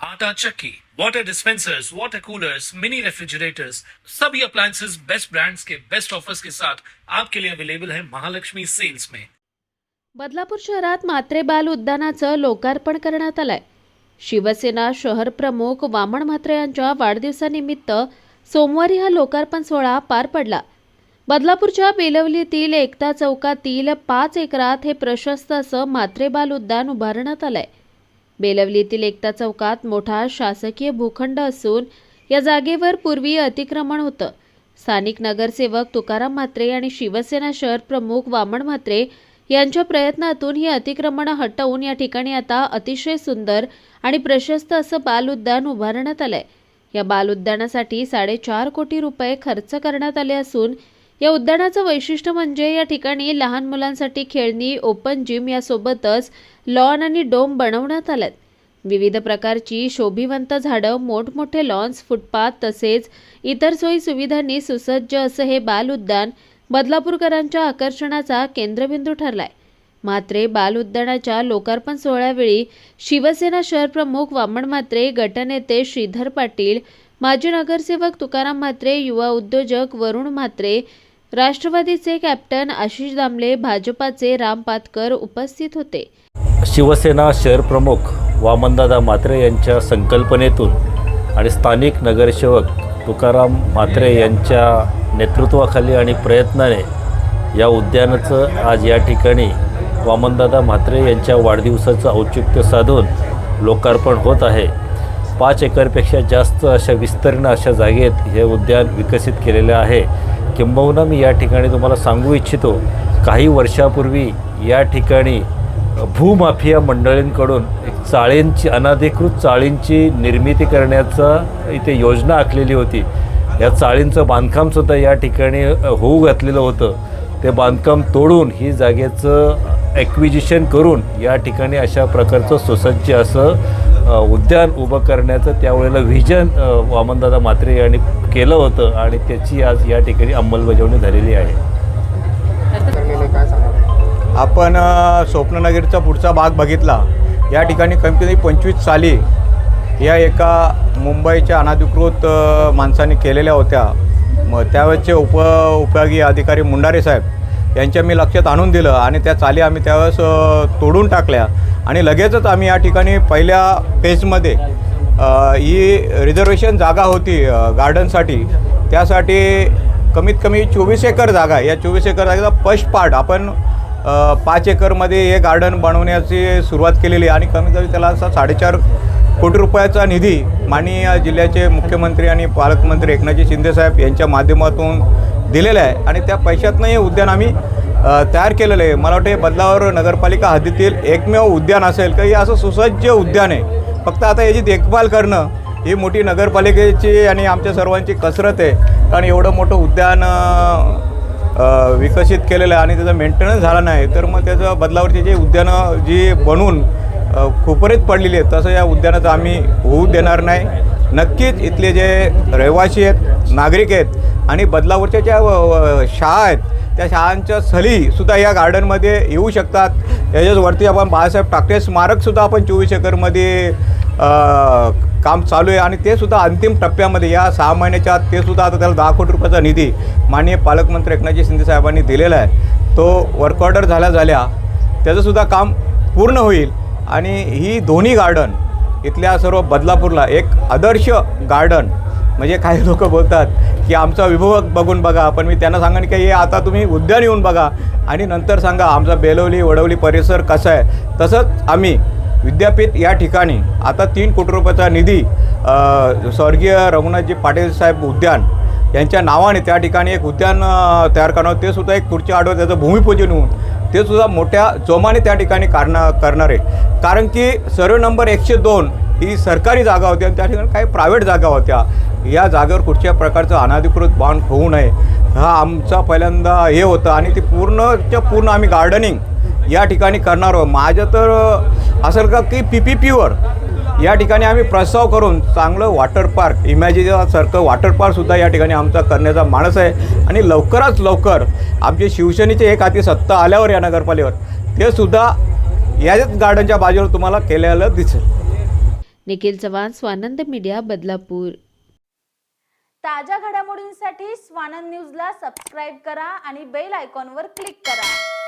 आटा चक्की, water dispensers water coolers mini refrigerators सभी appliances best brands के बेस्ट ऑफर्स के साथ आपके लिए अवेलेबल है महालक्ष्मी सेल्स में। बदलापूर शहरात मात्रे बाल उद्यानाचं लोकार्पण करण्यात आलंय. शिवसेना शहर प्रमुख वामन म्हात्रे यांच्या वाढदिवसानिमित्त सोमवारी हा लोकार्पण सोहळा पार पडला. बदलापूरच्या बेलवलीतील एकता चौकातील पाच एकरात हे प्रशस्त असं म्हात्रे बाल उद्यान उभारण्यात आलंय. बेलवलीतील एकता चौकात मोठा शासकीय भूखंड असून या जागेवर पूर्वी अतिक्रमण होतं. स्थानिक नगरसेवक तुकाराम म्हात्रे आणि शिवसेना शहर प्रमुख वामन म्हात्रे यांच्या प्रयत्नातून ही अतिक्रमणं हटवून या ठिकाणी आता अतिशय सुंदर आणि प्रशस्त असं बाल उद्यान उभारण्यात आलंय. या बाल उद्यानासाठी साडेचार कोटी रुपये खर्च करण्यात आले असून या उद्यानाचं वैशिष्ट्य म्हणजे या ठिकाणी लहान मुलांसाठी खेळणी ओपन जिम यासोबतच लॉन आणि डोम बनवण्यात आल्यात विविध प्रकारची शोभिवंत झाडं मोठमोठे लॉन्स फुटपाथ तसेच इतर सोयी सुविधांनी सुसज्ज असं हे बाल उद्यान बदलापूरकरांच्या आकर्षणाचा केंद्रबिंदू ठरलाय. मात्रे बाल उद्यानाच्या लोकार्पण सोहळ्यावेळी शिवसेना शहर प्रमुख वामन मात्रे गटनेते श्रीधर पाटील माजी नगरसेवक तुकाराम म्हात्रे युवा उद्योजक वरुण म्हात्रे राष्ट्रवादीचे कॅप्टन आशिष दामले भाजपाचे राम पातकर उपस्थित होते. शिवसेना शहरप्रमुख वामनदादा म्हात्रे यांच्या संकल्पनेतून आणि स्थानिक नगरसेवक तुकाराम म्हात्रे यांच्या नेतृत्वाखाली आणि प्रयत्नाने या उद्यानाचं आज या ठिकाणी वामनदादा म्हात्रे यांच्या वाढदिवसाचं औचित्य साधून लोकार्पण होत आहे. पाच एकरपेक्षा जास्त अशा विस्तीर्ण अशा जागेत हे उद्यान विकसित केलेलं आहे. किंबहुना मी या ठिकाणी तुम्हाला सांगू इच्छितो काही वर्षापूर्वी या ठिकाणी भूमाफिया मंडळींकडून एक चाळींची अनाधिकृत चाळींची निर्मिती करण्याचा इथे योजना आखलेली होती. या चाळींचं बांधकामसुद्धा या ठिकाणी होऊ घातलेलं होतं. ते बांधकाम तोडून ही जागेचं ॲक्विजिशन करून या ठिकाणी अशा प्रकारचं सुसज्ज असं उद्यान उभं करण्याचं त्यावेळेला व्हिजन वामनदादा म्हात्रे यांनी केलं होतं आणि त्याची आज या ठिकाणी अंमलबजावणी झालेली आहे. आपण स्वप्ननगरचा पुढचा भाग बघितला. या ठिकाणी कमीत कमी पंचवीस साली या एका मुंबईच्या अनधिकृत माणसाने केलेल्या होत्या. मग त्यावेळेसचे उप उपयोगी अधिकारी मुंडारे साहेब यांच्या मी लक्षात आणून दिलं आणि त्या चाली आम्ही त्यावेळेस तोडून टाकल्या. आणि लगेचच आम्ही या ठिकाणी पहिल्या फेजमध्ये ही रिझर्वेशन जागा होती गार्डनसाठी त्यासाठी कमीत कमी चोवीस एकर जागा या चोवीस एकर जागेचा फर्स्ट पार्ट आपण पाच एकरमध्ये हे गार्डन बनवण्याची सुरुवात केलेली आणि कमीत कमी त्याला असा साडेचार कोटी रुपयाचा निधी माननीय जिल्ह्याचे मुख्यमंत्री आणि पालकमंत्री एकनाथजी शिंदेसाहेब यांच्या माध्यमातून दिलेला आहे. आणि त्या पैशातनं हे उद्यान आम्ही तयार केलेलं आहे. मला वाटतं बदलावर नगरपालिका हद्दीतील एकमेव उद्यान असेल. का हे असं सुसज्ज उद्यान आहे. फक्त आता याची देखभाल करणं ही मोठी नगरपालिकेची आणि आमच्या सर्वांची कसरत आहे. कारण एवढं मोठं उद्यान विकसित केलेलं आहे आणि त्याचा मेंटेनन्स झाला नाही तर मग त्याचं बदलावरची जी उद्यानं जी बनून खोपरेत खुपरीत पडलेली आहेत तसं या उद्यानाचं आम्ही होऊ देणार नाही. नक्कीच इथले जे रहिवासी आहेत नागरिक आहेत आणि बदलावरच्या ज्या व- शाळा आहेत त्या शाळांच्या सलीसुद्धा या गार्डनमध्ये येऊ शकतात. त्याच्याचवरती आपण बाळासाहेब ठाकरे स्मारकसुद्धा आपण चोवीस एकरमध्ये काम चालू आहे आणि ते सुद्धा अंतिम टप्प्यामध्ये या सहा महिन्याच्या आत ते सुद्धा आता त्याला दहा कोटी रुपयाचा निधी माननीय पालकमंत्री एकनाथजी शिंदे साहेबांनी दिलेला आहे. तो वर्क ऑर्डर झाल्या झाल्या त्याचंसुद्धा काम पूर्ण होईल आणि ही दोन्ही गार्डन इथल्या सर्व बदलापूरला एक आदर्श गार्डन म्हणजे काही लोक बोलतात की आमचा विभव बघून बघा पण मी त्यांना सांगेन की हे आता तुम्ही उद्यान येऊन बघा. आणि नंतर सांगा आमचा बेलवली वडवली परिसर कसा आहे. तसंच आम्ही विद्यापीठ या ठिकाणी आता तीन कोटी रुपयाचा निधी स्वर्गीय रघुनाथजी पाटील साहेब उद्यान यांच्या नावाने त्या ठिकाणी एक उद्यान तयार करणार ते सुद्धा एक पुढच्या आठवड्यात त्याचं भूमिपूजन होऊन ते सुद्धा मोठ्या जोमाने त्या ठिकाणी कारणं करणार. आहे कारण की सर्व नंबर एकशे दोन ही सरकारी जागा होती आणि त्या ठिकाणी काही प्रायव्हेट जागा होत्या. या जागेवर कुठच्या प्रकारचं अनाधिकृत बांध होऊ नये हा आमचा पहिल्यांदा हे होतं आणि ते पूर्णच्या पूर्ण आम्ही गार्डनिंग या ठिकाणी करणार आहोत. माझं तर असं का की पी पी पीवर या ठिकाणी आम्ही प्रस्ताव करून चांगलं वॉटर पार्क इमॅजिनासारखं वॉटर पार्कसुद्धा या ठिकाणी आमचा करण्याचा मानस आहे. आणि लवकरात लवकर आमचे शिवसेनेचे एक हाती सत्ता आल्यावर या नगरपालिकेवर ते सुद्धा याच गार्डनच्या बाजूवर तुम्हाला केलेलं दिसेल. निखिल चव्हाण स्वानंद मीडिया बदलापूर. ताज्या घडामोडींसाठी स्वानंद न्यूजला सबस्क्राईब करा आणि बेल आयकॉनवर क्लिक करा.